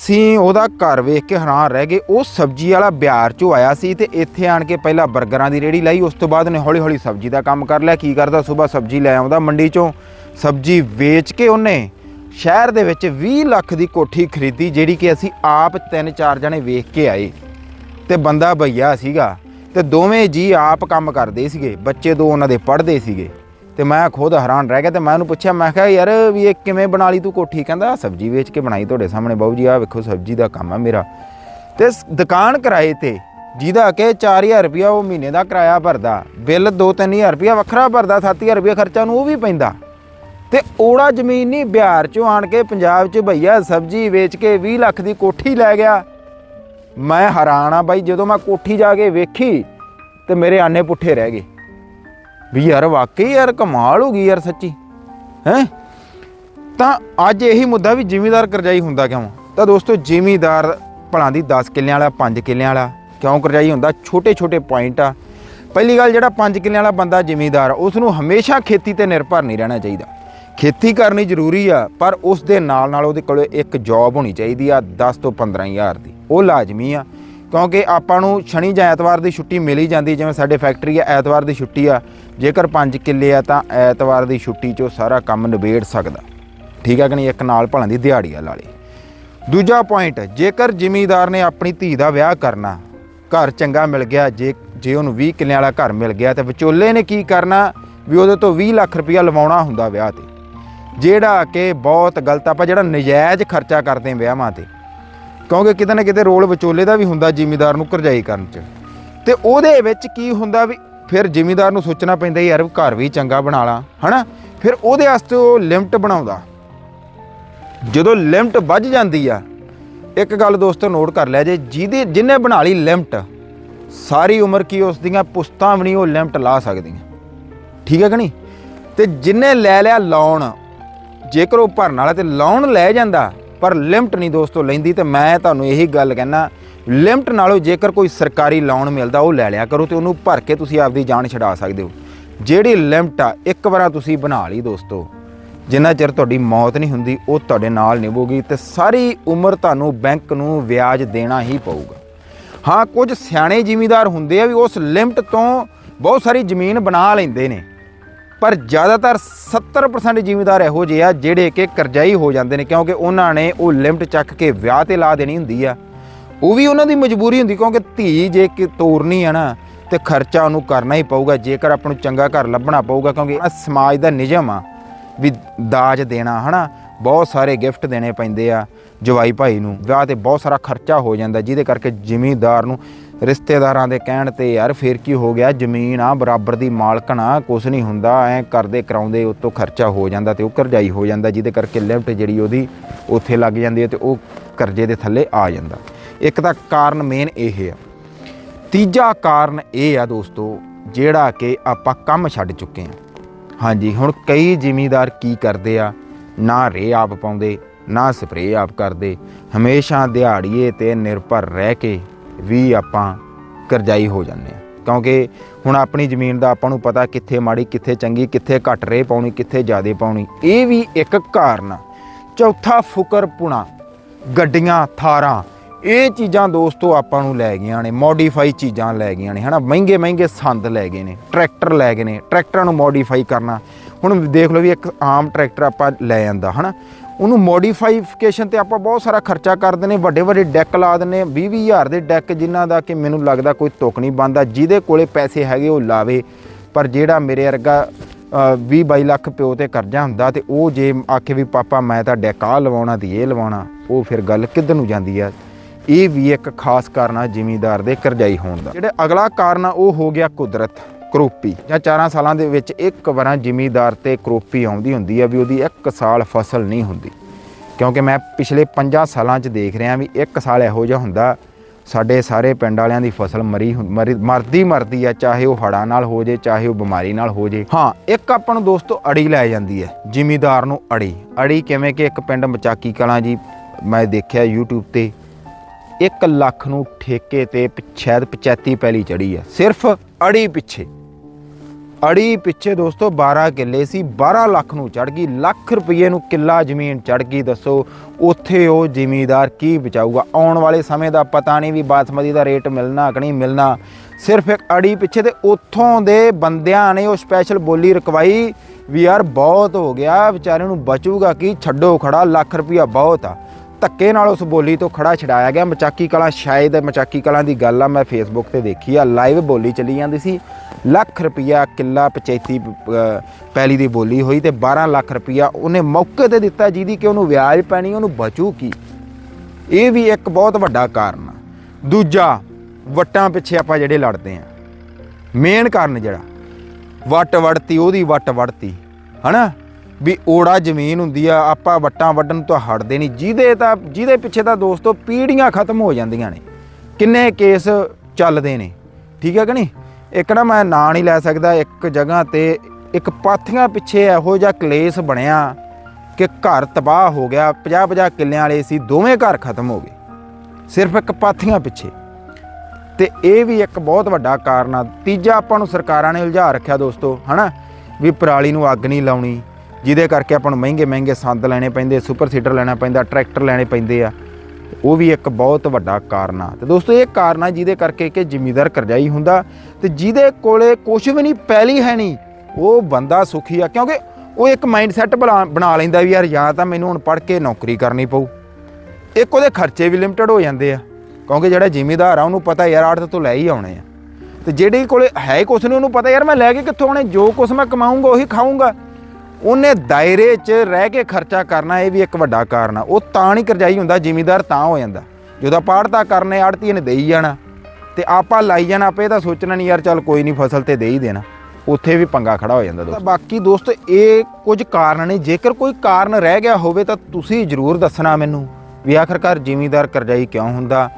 ਅਸੀਂ ਉਹਦਾ ਘਰ ਵੇਖ ਕੇ ਹੈਰਾਨ ਰਹਿ ਗਏ। ਉਹ ਸਬਜ਼ੀ ਵਾਲਾ ਬਿਹਾਰ ਚੋਂ ਆਇਆ ਸੀ ਤੇ ਇੱਥੇ ਆਣ ਕੇ ਪਹਿਲਾਂ 버ਗਰਾਂ ਦੀ ਰੇੜੀ ਲਾਈ, ਉਸ ਤੋਂ ਬਾਅਦ ਉਹਨੇ ਹੌਲੀ ਹੌਲੀ ਸਬਜ਼ੀ ਦਾ ਕੰਮ ਕਰ ਲਿਆ। ਕੀ ਕਰਦਾ? ਸਵੇਰ ਸਬਜ਼ੀ ਲੈ ਆਉਂਦਾ ਮੰਡੀ ਚੋਂ। ਸਬਜ਼ੀ ਵੇਚ ਕੇ ਉਹਨੇ ਸ਼ਹਿਰ ਦੇ ਵਿੱਚ 20 ਲੱਖ ਦੀ ਕੋਠੀ ਖਰੀਦੀ, ਜਿਹੜੀ ਕਿ ਅਸੀਂ ਆਪ ਤਿੰਨ ਚਾਰ ਜਣੇ ਵੇਖ ਕੇ ਆਏ। ਤੇ ਬੰਦਾ ਭਈਆ ਸੀਗਾ ਤੇ ਦੋਵੇਂ ਜੀ ਆਪ ਕੰਮ ਕਰਦੇ ਸੀਗੇ। ਬੱਚੇ ਦੋ ਉਹਨਾਂ ਦੇ ਪੜ੍ਹਦੇ ਸੀਗੇ। ਤੇ ਮੈਂ ਖੁਦ ਹੈਰਾਨ ਰਹਿ ਗਿਆ ਤੇ ਮੈਂ ਉਹਨੂੰ ਪੁੱਛਿਆ, ਮੈਂ ਕਿਹਾ, ਯਾਰ ਵੀ ਇਹ ਕਿਵੇਂ ਬਣਾ ਲਈ ਤੂੰ ਕੋਠੀ? ਕਹਿੰਦਾ ਸਬਜ਼ੀ ਵੇਚ ਕੇ ਬਣਾਈ ਤੁਹਾਡੇ ਸਾਹਮਣੇ, ਬਾਊ ਜੀ, ਆਹ ਵੇਖੋ ਸਬਜ਼ੀ ਦਾ ਕੰਮ ਆ ਮੇਰਾ। ਤੇ ਦੁਕਾਨ ਕਿਰਾਏ ਤੇ, ਜਿਹਦਾ ਕਿ 4000 ਰੁਪਇਆ ਉਹ ਮਹੀਨੇ ਦਾ ਕਿਰਾਇਆ ਭਰਦਾ, ਬਿੱਲ 2-3000 ਰੁਪਇਆ ਵੱਖਰਾ ਭਰਦਾ 7000 ਰੁਪਇਆ ਖਰਚਾ ਨੂੰ ਉਹ ਵੀ ਪੈਂਦਾ। ਤੇ ਓੜਾ ਜ਼ਮੀਨ ਨਹੀਂ, ਬਿਹਾਰ ਚੋਂ ਆਣ ਕੇ ਪੰਜਾਬ 'ਚ ਭਈਆ ਸਬਜ਼ੀ ਵੇਚ ਕੇ 20 ਲੱਖ ਦੀ ਕੋਠੀ ਲੈ ਗਿਆ। ਮੈਂ ਹੈਰਾਨ ਆ ਬਾਈ, ਜਦੋਂ ਮੈਂ ਕੋਠੀ ਜਾ ਕੇ ਵੇਖੀ ਤੇ ਮੇਰੇ ਆਨੇ ਪੁੱਠੇ ਰਹਿ ਗਏ। ਵੀ ਯਾਰ ਵਾਕਈ ਯਾਰ ਕਮਾਲ ਹੋ ਗਈ ਯਾਰ ਸੱਚੀ। ਹੈ? ਤਾਂ ਅੱਜ ਇਹੀ ਮੁੱਦਾ ਵੀ ਜ਼ਿਮੀਦਾਰ ਕਰਜ਼ਾਈ ਹੁੰਦਾ ਕਿਉਂ? ਤਾਂ ਦੋਸਤੋ, ਜ਼ਿਮੀਦਾਰ ਭਲਾਂ ਦੀ 10 ਕਿੱਲਿਆਂ ਵਾਲਾ 5 ਕਿੱਲਿਆਂ ਵਾਲਾ ਕਿਉਂ ਕਰਜ਼ਾਈ ਹੁੰਦਾ? ਛੋਟੇ ਛੋਟੇ ਪੁਆਇੰਟ ਆ। ਪਹਿਲੀ ਗੱਲ ਜਿਹੜਾ 5 ਕਿੱਲਿਆਂ ਵਾਲਾ ਬੰਦਾ ਜ਼ਿਮੀਦਾਰ ਉਸ ਨੂੰ ਹਮੇਸ਼ਾ ਖੇਤੀ ਤੇ ਨਿਰਭਰ ਨਹੀਂ ਰਹਿਣਾ ਚਾਹੀਦਾ। ਖੇਤੀ ਕਰਨੀ ਜ਼ਰੂਰੀ ਆ, ਪਰ ਉਸ ਦੇ ਨਾਲ ਨਾਲ ਉਹਦੇ ਕੋਲ ਇੱਕ ਜੌਬ ਹੋਣੀ ਚਾਹੀਦੀ ਆ 10 ਤੋਂ 15000 ਦੀ। ਉਹ ਲਾਜ਼ਮੀ ਆ। ਕਿਉਂਕਿ ਆਪਾਂ ਨੂੰ ਸ਼ਨੀ ਜਾਂ ਐਤਵਾਰ ਦੀ ਛੁੱਟੀ ਮਿਲ ਹੀ ਜਾਂਦੀ, ਜਿਵੇਂ ਸਾਡੇ ਫੈਕਟਰੀ ਆ, ਐਤਵਾਰ ਦੀ ਛੁੱਟੀ ਆ। ਜੇਕਰ 5 ਕਿੱਲੇ ਆ ਤਾਂ ਐਤਵਾਰ ਦੀ ਛੁੱਟੀ 'ਚੋਂ ਸਾਰਾ ਕੰਮ ਨਿਬੇੜ ਸਕਦਾ। ਠੀਕ ਹੈ ਕਿ ਨਹੀਂ? ਇੱਕ ਨਾਲ ਭਲਾਂ ਦੀ ਦਿਹਾੜੀ ਆ ਲਾਲੇ। ਦੂਜਾ ਪੁਆਇੰਟ ਜੇਕਰ ਜ਼ਿਮੀਂਦਾਰ ਨੇ ਆਪਣੀ ਧੀ ਦਾ ਵਿਆਹ ਕਰਨਾ, ਘਰ ਚੰਗਾ ਮਿਲ ਗਿਆ, ਜੇ ਜੇ ਉਹਨੂੰ 20 ਕਿੱਲਿਆਂ ਵਾਲਾ ਘਰ ਮਿਲ ਗਿਆ, ਤੇ ਵਿਚੋਲੇ ਨੇ ਕੀ ਕਰਨਾ? ਵੀ ਉਹਦੇ ਤੋਂ 20 ਲੱਖ ਰੁਪਇਆ ਲਵਾਉਣਾ ਹੁੰਦਾ ਵਿਆਹ ਤੇ। ਜਿਹੜਾ ਕਿ ਬਹੁਤ ਗਲਤ, ਆਪਾਂ ਜਿਹੜਾ ਨਜਾਇਜ਼ ਖਰਚਾ ਕਰਦੇ ਵਿਆਹਾਂ ਤੇ ਕਿਉਂਕਿ ਕਿਤੇ ਨਾ ਕਿਤੇ ਰੋਲ ਵਿਚੋਲੇ ਦਾ ਵੀ ਹੁੰਦਾ ਜ਼ਿਮੀਦਾਰ ਨੂੰ ਕਰਜਾਈ ਕਰਨ 'ਚ। ਤੇ ਉਹਦੇ ਵਿੱਚ ਕੀ ਹੁੰਦਾ ਵੀ ਫਿਰ ਜ਼ਿਮੀਦਾਰ ਨੂੰ ਸੋਚਣਾ ਪੈਂਦਾ ਯਾਰ ਘਰ ਵੀ ਚੰਗਾ ਬਣਾ ਲਾ, ਹਨਾ? ਫਿਰ ਉਹਦੇ ਵਾਸਤੇ ਉਹ ਲਿਮਟ ਬਣਾਉਂਦਾ। ਜਦੋਂ ਲਿਮਟ ਵੱਜ ਜਾਂਦੀ ਆ, ਇੱਕ ਗੱਲ ਦੋਸਤੋ ਨੋਟ ਕਰ ਲਿਆ ਜੇ, ਜਿਹਦੇ, ਜਿਹਨੇ ਬਣਾ ਲਈ ਲਿਮਟ, ਸਾਰੀ ਉਮਰ ਕੀ ਉਸ ਦੀਆਂ ਪੁਸਤਾਂ ਵੀ ਨਹੀਂ ਉਹ ਲਿਮਟ ਲਾ ਸਕਦੀਆਂ। ਠੀਕ ਹੈ ਕਿ ਨਹੀਂ? ਤੇ ਜਿੰਨੇ ਲੈ ਲਿਆ ਲੋਨ ਜੇਕਰ ਉਹ ਭਰਨ ਵਾਲਾ ਤੇ ਲੋਨ ਲੈ ਜਾਂਦਾ ਪਰ ਲਿਮਟ ਨਹੀਂ ਦੋਸਤੋ ਲੈਂਦੀ ਤੇ ਮੈਂ ਤੁਹਾਨੂੰ ਇਹੀ ਗੱਲ ਕਹਿਣਾ ਲਿਮਟ ਨਾਲੋਂ ਜੇਕਰ ਕੋਈ ਸਰਕਾਰੀ ਲੋਨ ਮਿਲਦਾ, ਉਹ ਲੈ ਲਿਆ ਕਰੋ ਤੇ ਉਹਨੂੰ ਭਰ ਕੇ ਤੁਸੀਂ ਆਪਦੀ ਜਾਨ ਛਡਾ ਸਕਦੇ ਹੋ। ਜਿਹੜੀ ਲਿਮਟ ਆ, ਇੱਕ ਵਾਰਾ ਤੁਸੀਂ ਬਣਾ ਲਈ ਦੋਸਤੋ। ਜਿੰਨਾ ਚਿਰ ਤੁਹਾਡੀ ਮੌਤ ਨਹੀਂ ਹੁੰਦੀ, ਉਹ ਤੁਹਾਡੇ ਨਾਲ ਨਿਭੂਗੀ ਤੇ ਸਾਰੀ ਉਮਰ ਤੁਹਾਨੂੰ ਬੈਂਕ ਨੂੰ ਵਿਆਜ ਦੇਣਾ ਹੀ ਪਊਗਾ। ਹਾਂ, ਕੁਝ ਸਿਆਣੇ ਜ਼ਿਮੀਦਾਰ ਹੁੰਦੇ ਆ ਵੀ ਉਸ ਲਿਮਟ ਤੋਂ ਬਹੁਤ ਸਾਰੀ ਜ਼ਮੀਨ ਬਣਾ ਲੈਂਦੇ ਨੇ। ਪਰ ਜ਼ਿਆਦਾਤਰ 70% ਜ਼ਿਮੀਦਾਰ ਇਹੋ ਜਿਹੇ ਆ ਜਿਹੜੇ ਕਿ ਕਰਜ਼ਾਈ ਹੋ ਜਾਂਦੇ ਨੇ, ਕਿਉਂਕਿ ਉਹਨਾਂ ਨੇ ਉਹ ਲਿਮਟ ਚੱਕ ਕੇ ਵਿਆਹ ਤੇ ਲਾ ਦੇਣੀ ਹੁੰਦੀ ਆ। ਉਹ ਵੀ ਉਹਨਾਂ ਦੀ ਮਜਬੂਰੀ ਹੁੰਦੀ, ਕਿਉਂਕਿ ਧੀ ਜੇ ਕਿ ਤੋਰਨੀ ਆ ਨਾ, ਤੇ ਖਰਚਾ ਉਹਨੂੰ ਕਰਨਾ ਹੀ ਪਊਗਾ, ਜੇਕਰ ਆਪਾਂ ਨੂੰ ਚੰਗਾ ਘਰ ਲੱਭਣਾ ਪਊਗਾ, ਕਿਉਂਕਿ ਇਹ ਸਮਾਜ ਦਾ ਨਿਯਮ ਆ ਵੀ ਦਾਜ ਦੇਣਾ, ਹਨਾ? ਬਹੁਤ ਸਾਰੇ ਗਿਫਟ ਦੇਣੇ ਪੈਂਦੇ ਆ ਜਵਾਈ ਭਾਈ ਨੂੰ। ਵਿਆਹ ਤੇ ਬਹੁਤ ਸਾਰਾ ਖਰਚਾ ਹੋ ਜਾਂਦਾ, ਜਿਹਦੇ ਕਰਕੇ ਜ਼ਿਮੀਂਦਾਰ ਨੂੰ ਰਿਸ਼ਤੇਦਾਰਾਂ ਦੇ ਕਹਿਣ ਤੇ ਯਾਰ ਫੇਰ ਕੀ ਹੋ ਗਿਆ? ਜ਼ਮੀਨ ਆ, ਬਰਾਬਰ ਦੀ ਮਾਲਕਣ ਆ ਕੁਛ ਨਹੀਂ ਹੁੰਦਾ। ਐ ਕਰਦੇ ਕਰਾਉਂਦੇ, ਉਤੋਂ ਖਰਚਾ ਹੋ ਜਾਂਦਾ ਤੇ ਉਹ ਕਰਜ਼ਾਈ ਹੋ ਜਾਂਦਾ, ਜਿਹਦੇ ਕਰਕੇ ਲਿਮਟ ਜਿਹੜੀ ਉਹਦੀ ਉੱਥੇ ਲੱਗ ਜਾਂਦੀ ਹੈ ਤੇ ਉਹ ਕਰਜ਼ੇ ਦੇ ਥੱਲੇ ਆ ਜਾਂਦਾ। ਇੱਕ ਤਾਂ ਕਾਰਨ ਮੇਨ ਇਹ ਆ ਤੀਜਾ ਕਾਰਨ ਇਹ ਆ ਦੋਸਤੋ, ਜਿਹੜਾ ਕਿ ਆਪਾਂ ਕੰਮ ਛੱਡ ਚੁੱਕੇ ਆ ਹਾਂਜੀ, ਹੁਣ ਕਈ ਜ਼ਿਮੀਂਦਾਰ ਕੀ ਕਰਦੇ ਆ? ਨਾ ਰੇ ਆਪ ਪਾਉਂਦੇ, ਨਾ ਸਪਰੇਅ ਆਪ ਕਰਦੇ। ਹਮੇਸ਼ਾ ਦਿਹਾੜੀਏ ਤੇ ਨਿਰਭਰ ਰਹਿ ਕੇ ਵੀ ਆਪਾਂ ਕਰਜ਼ਾਈ ਹੋ ਜਾਂਦੇ ਆ ਕਿਉਂਕਿ ਹੁਣ ਆਪਣੀ ਜ਼ਮੀਨ ਦਾ ਆਪਾਂ ਨੂੰ ਪਤਾ ਕਿੱਥੇ ਮਾੜੀ, ਕਿੱਥੇ ਚੰਗੀ, ਕਿੱਥੇ ਘੱਟ ਰੇ ਪਾਉਣੀ, ਕਿੱਥੇ ਜ਼ਿਆਦੇ ਪਾਉਣੀ। ਇਹ ਵੀ ਇੱਕ ਕਾਰਨ ਚੌਥਾ ਫੁਕਰਪੁਣਾ ਗੱਡੀਆਂ, ਥਾਰਾਂ। ਇਹ ਚੀਜ਼ਾਂ ਦੋਸਤੋ ਆਪਾਂ ਨੂੰ ਲੈ ਗਈਆਂ ਨੇ ਮੋਡੀਫਾਈ ਚੀਜ਼ਾਂ ਲੈ ਗਈਆਂ ਨੇ, ਹਨਾ? ਮਹਿੰਗੇ ਮਹਿੰਗੇ ਸੰਦ ਲੈ ਗਏ ਨੇ, ਟਰੈਕਟਰ ਲੈ ਗਏ ਨੇ। ਟਰੈਕਟਰਾਂ ਨੂੰ ਮੋਡੀਫਾਈ ਕਰਨਾ। ਹੁਣ ਦੇਖ ਲਓ ਵੀ ਇੱਕ ਆਮ ਟਰੈਕਟਰ ਆਪਾਂ ਲੈ ਆਂਦਾ, ਹਨਾ? ਉਹਨੂੰ ਮੋਡੀਫਾਈਫਿਕੇਸ਼ਨ ਤੇ ਆਪਾਂ ਬਹੁਤ ਸਾਰਾ ਖਰਚਾ ਕਰ ਦਿੰਦੇ ਵੱਡੇ ਵੱਡੇ ਡੈਕ ਲਾ ਦਿੰਦੇ 20 ਹਜ਼ਾਰ ਦੇ ਡੈਕ ਜਿਨ੍ਹਾਂ ਦਾ ਕਿ ਮੈਨੂੰ ਲੱਗਦਾ ਕੋਈ ਤੁਕ ਨਹੀਂ ਬੰਦਾ ਜਿਹਦੇ ਕੋਲੇ ਪੈਸੇ ਹੈਗੇ ਉਹ ਲਾਵੇ, ਪਰ ਜਿਹੜਾ ਮੇਰੇ ਵਰਗਾ 20 22 ਲੱਖ ਪਿਓ ਤੇ ਕਰਜ਼ਾ ਹੁੰਦਾ ਤੇ ਉਹ ਜੇ ਆਖੇ ਵੀ ਪਾਪਾ ਮੈਂ ਤਾਂ ਡੈਕ ਆ ਲਵਾਉਣਾ ਤੇ ਇਹ ਲਵਾਉਣਾ, ਉਹ ਫਿਰ ਗੱਲ ਕਿੱਧਰ ਨੂੰ ਜਾਂਦੀ ਆ? ਇਹ ਵੀ ਇੱਕ ਖਾਸ ਕਾਰਨ ਆ ਜ਼ਿਮੀਂਦਾਰ ਦੇ ਕਰਜ਼ਾਈ ਹੋਣ ਦਾ। ਜਿਹੜਾ ਅਗਲਾ ਕਾਰਨ ਆ, ਉਹ ਹੋ ਗਿਆ ਕੁਦਰਤ। ਕਰੋਪੀ। ਜਾਂ 4 ਸਾਲਾਂ ਦੇ ਵਿੱਚ ਇੱਕ ਵਾਰਾਂ ਜ਼ਿਮੀਦਾਰ ਤੇ ਕਰੋਪੀ ਆਉਂਦੀ ਹੁੰਦੀ ਆ ਵੀ ਉਹਦੀ ਇੱਕ ਸਾਲ ਫਸਲ ਨਹੀਂ ਹੁੰਦੀ। ਕਿਉਂਕਿ ਮੈਂ ਪਿਛਲੇ 50 ਸਾਲਾਂ 'ਚ ਦੇਖ ਰਿਹਾ ਵੀ ਇੱਕ ਸਾਲ ਇਹੋ ਜਿਹਾ ਹੁੰਦਾ, ਸਾਡੇ ਸਾਰੇ ਪਿੰਡ ਵਾਲਿਆਂ ਦੀ ਫਸਲ ਮਰੀ ਹੁੰ- ਮਰੀ, ਮਰਦੀ ਮਰਦੀ ਆ, ਚਾਹੇ ਉਹ ਹੜ੍ਹਾਂ ਨਾਲ ਹੋ ਜੇ, ਚਾਹੇ ਉਹ ਬਿਮਾਰੀ ਨਾਲ ਹੋ ਜੇ। ਹਾਂ, ਇੱਕ ਆਪਾਂ ਨੂੰ ਦੋਸਤੋ ਅੜੀ ਲੈ ਜਾਂਦੀ ਹੈ, ਜ਼ਿਮੀਦਾਰ ਨੂੰ ਅੜੀ। ਅੜੀ ਕਿਵੇਂ ਕਿ ਇੱਕ ਪਿੰਡ ਮਚਾਕੀ ਕਲਾਂ ਜੀ ਮੈਂ ਦੇਖਿਆ YouTube ਤੇ 1 ਲੱਖ ਨੂੰ ਠੇਕੇ ਤੇ ਪ- ਸ਼ਾਇਦ 85 ਪੈਲੀ ਚੜੀ ਆ, ਸਿਰਫ ਅੜੀ ਪਿੱਛੇ। ਅੜੀ ਪਿੱਛੇ ਦੋਸਤੋ 12 ਕਿੱਲੇ ਸੀ 12 ਲੱਖ ਨੂੰ ਚੜ ਗਈ, ਲੱਖ ਰੁਪਏ ਨੂੰ ਕਿੱਲਾ ਜ਼ਮੀਨ ਚੜ ਗਈ, ਦੱਸੋ ਉੱਥੇ ਉਹ ਜ਼ਿਮੀਦਾਰ ਕੀ ਬਚਾਊਗਾ? ਆਉਣ ਵਾਲੇ ਸਮੇਂ ਦਾ ਪਤਾ ਨਹੀਂ ਵੀ ਬਾਸਮਤੀ ਦਾ ਰੇਟ ਮਿਲਣਾ ਕਿ ਨਹੀਂ ਮਿਲਣਾ। ਸਿਰਫ ਇੱਕ ਅੜੀ ਪਿੱਛੇ ਤੇ ਉੱਥੋਂ ਦੇ ਬੰਦਿਆਂ ਨੇ ਉਹ ਸਪੈਸ਼ਲ ਬੋਲੀ ਰਕਵਾਈ ਵੀ ਯਾਰ ਬਹੁਤ ਹੋ ਗਿਆ, ਵਿਚਾਰੇ ਨੂੰ ਬਚੂਗਾ ਕੀ? ਛੱਡੋ ਖੜਾ, ਲੱਖ ਰੁਪਇਆ ਬਹੁਤ ਆ। ਧੱਕੇ ਨਾਲ ਉਸ ਬੋਲੀ ਤੋਂ ਖੜਾ ਛਡਾਇਆ ਗਿਆ। ਮਚਾਕੀ ਕਲਾਂ ਸ਼ਾਇਦ ਮਚਾਕੀ ਕਲਾਂ ਦੀ ਗੱਲ ਆ, ਮੈਂ ਫੇਸਬੁੱਕ ਤੇ ਦੇਖੀ ਆ ਲਾਈਵ ਬੋਲੀ ਚੱਲੀ ਜਾਂਦੀ ਸੀ। ਲੱਖ ਰੁਪਇਆ ਕਿੱਲਾ ਪੰਚਾਇਤੀ ਪੈਲੀ ਦੀ ਬੋਲੀ ਹੋਈ ਤੇ 12 ਲੱਖ ਰੁਪਇਆ ਉਹਨੇ ਮੌਕੇ ਤੇ ਦਿੱਤਾ ਜਿਹਦੀ ਕਿ ਉਹਨੂੰ ਵਿਆਜ ਪੈਣੀ, ਉਹਨੂੰ ਬਚੂ ਕੀ? ਇਹ ਵੀ ਇੱਕ ਬਹੁਤ ਵੱਡਾ ਕਾਰਨ ਆ। ਦੂਜਾ, ਵਟਾਂ ਪਿੱਛੇ ਆਪਾਂ ਜਿਹੜੇ ਲੜਦੇ ਆ ਮੇਨ ਕਾਰਨ ਜਿਹੜਾ, ਵੱਟ ਵੜਤੀ, ਉਹਦੀ ਵੱਟ ਵੜਤੀ, ਹਨਾ? ਵੀ ਓੜਾ ਜ਼ਮੀਨ ਹੁੰਦੀ ਆ, ਆਪਾਂ ਵੱਟਾਂ ਵੱਢਣ ਤੋਂ ਹਟਦੇ ਨਹੀਂ। ਜਿਹਦੇ ਤਾਂ ਜਿਹਦੇ ਪਿੱਛੇ ਤਾਂ ਦੋਸਤੋ ਪੀੜ੍ਹੀਆਂ ਖਤਮ ਹੋ ਜਾਂਦੀਆਂ ਨੇ। ਕਿੰਨੇ ਕੇਸ ਚੱਲਦੇ ਨੇ। ਠੀਕ ਹੈ ਕਿ ਨਹੀਂ? ਇੱਕ ਨਾ ਮੈਂ ਨਾਂ ਨਹੀਂ ਲੈ ਸਕਦਾ, ਇੱਕ ਜਗ੍ਹਾ ਤੇ ਇੱਕ ਪਾਥੀਆਂ ਪਿੱਛੇ ਇਹੋ ਜਿਹਾ ਕਲੇਸ਼ ਬਣਿਆ ਕਿ ਘਰ ਤਬਾਹ ਹੋ ਗਿਆ। 50 50 ਕਿੱਲਿਆਂ ਵਾਲੇ ਸੀ, ਦੋਵੇਂ ਘਰ ਖਤਮ ਹੋ ਗਏ। ਸਿਰਫ ਇੱਕ ਪਾਥੀਆਂ ਪਿੱਛੇ। ਤੇ ਇਹ ਵੀ ਇੱਕ ਬਹੁਤ ਵੱਡਾ ਕਾਰਨ ਆ। ਤੀਜਾ ਆਪਾਂ ਨੂੰ ਸਰਕਾਰਾਂ ਨੇ ਉਲਝਾ ਰੱਖਿਆ ਦੋਸਤੋ, ਹਨਾ? ਵੀ ਪਰਾਲੀ ਨੂੰ ਅੱਗ ਨਹੀਂ ਲਾਉਣੀ। ਜਿਹਦੇ ਕਰਕੇ ਆਪਾਂ ਨੂੰ ਮਹਿੰਗੇ ਮਹਿੰਗੇ ਸੰਦ ਲੈਣੇ ਪੈਂਦੇ, ਸੁਪਰ ਸੀਡਰ ਲੈਣਾ ਪੈਂਦਾ, ਟਰੈਕਟਰ ਲੈਣੇ ਪੈਂਦੇ ਆ। ਉਹ ਵੀ ਇੱਕ ਬਹੁਤ ਵੱਡਾ ਕਾਰਨ ਆ। ਤੇ ਦੋਸਤੋ, ਇਹ ਕਾਰਨ ਆ ਜਿਹਦੇ ਕਰਕੇ ਕਿ ਜ਼ਿਮੀਦਾਰ ਕਰਜ਼ਾਈ ਹੁੰਦਾ ਤੇ ਜਿਹਦੇ ਕੋਲੇ ਕੁਝ ਵੀ ਨਹੀਂ ਪਹਿਲੀ ਹੈ ਨਹੀਂ, ਉਹ ਬੰਦਾ ਸੁਖੀ ਆ। ਕਿਉਂਕਿ ਉਹ ਇੱਕ ਮਾਈਂਡ ਸੈਟ ਬਣਾ ਲੈਂਦਾ ਵੀ ਯਾਰ, ਜਾਂ ਤਾਂ ਮੈਨੂੰ ਹੁਣ ਪੜ੍ਹ ਕੇ ਨੌਕਰੀ ਕਰਨੀ ਪਊ। ਇੱਕ ਉਹਦੇ ਖਰਚੇ ਵੀ ਲਿਮਟਿਡ ਹੋ ਜਾਂਦੇ ਆ। ਕਿਉਂਕਿ ਜਿਹੜਾ ਜ਼ਿਮੀਦਾਰ ਆ, ਉਹਨੂੰ ਪਤਾ ਯਾਰ ਆੜਤ ਤੋਂ ਲੈ ਹੀ ਆਉਣੇ ਆ। ਤੇ ਜਿਹੜੇ ਕੋਲੇ ਹੈ ਕੁਛ ਨਹੀਂ, ਉਹਨੂੰ ਪਤਾ ਯਾਰ, ਮੈਂ ਲੈ ਕੇ ਕਿੱਥੋਂ ਆਉਣੇ, ਜੋ ਕੁਛ ਮੈਂ ਕਮਾਊਂਗਾ, ਉਹੀ ਖਾਊਂਗਾ। ਉਹਨੇ ਦਾਇਰੇ 'ਚ ਰਹਿ ਕੇ ਖਰਚਾ ਕਰਨਾ ਇਹ ਵੀ ਇੱਕ ਵੱਡਾ ਕਾਰਨ ਆ। ਉਹ ਤਾਂ ਨਹੀਂ ਕਰਜਾਈ ਹੁੰਦਾ, ਜ਼ਿਮੀਦਾਰ ਤਾਂ ਹੋ ਜਾਂਦਾ। ਜਦੋਂ ਆਪਾਂ ਆੜਤਾ ਕਰਨੇ ਆੜਤੀ ਨੇ ਦੇਈ ਜਾਣਾ। ਤੇ ਆਪਾਂ ਲਾਈ ਜਾਣਾ, ਆਪੇ ਤਾਂ ਸੋਚਣਾ ਨਹੀਂ, ਯਾਰ ਚੱਲ ਕੋਈ ਨਹੀਂ, ਫਸਲ ਤੇ ਦੇ ਹੀ ਦੇਣਾ। ਉੱਥੇ ਵੀ ਪੰਗਾ ਖੜਾ ਹੋ ਜਾਂਦਾ ਦੋਸਤੋ। ਬਾਕੀ ਦੋਸਤ, ਇਹ ਕੁਝ ਕਾਰਨ ਨੇ। ਜੇਕਰ ਕੋਈ ਕਾਰਨ ਰਹਿ ਗਿਆ ਹੋਵੇ ਤਾਂ ਤੁਸੀਂ ਜਰੂਰ ਦੱਸਣਾ ਮੈਨੂੰ। ਵੀ ਆਖਰਕਾਰ ਜ਼ਿਮੀਦਾਰ ਕਰਜ਼ਾਈ ਕਿਉਂ ਹੁੰਦਾ?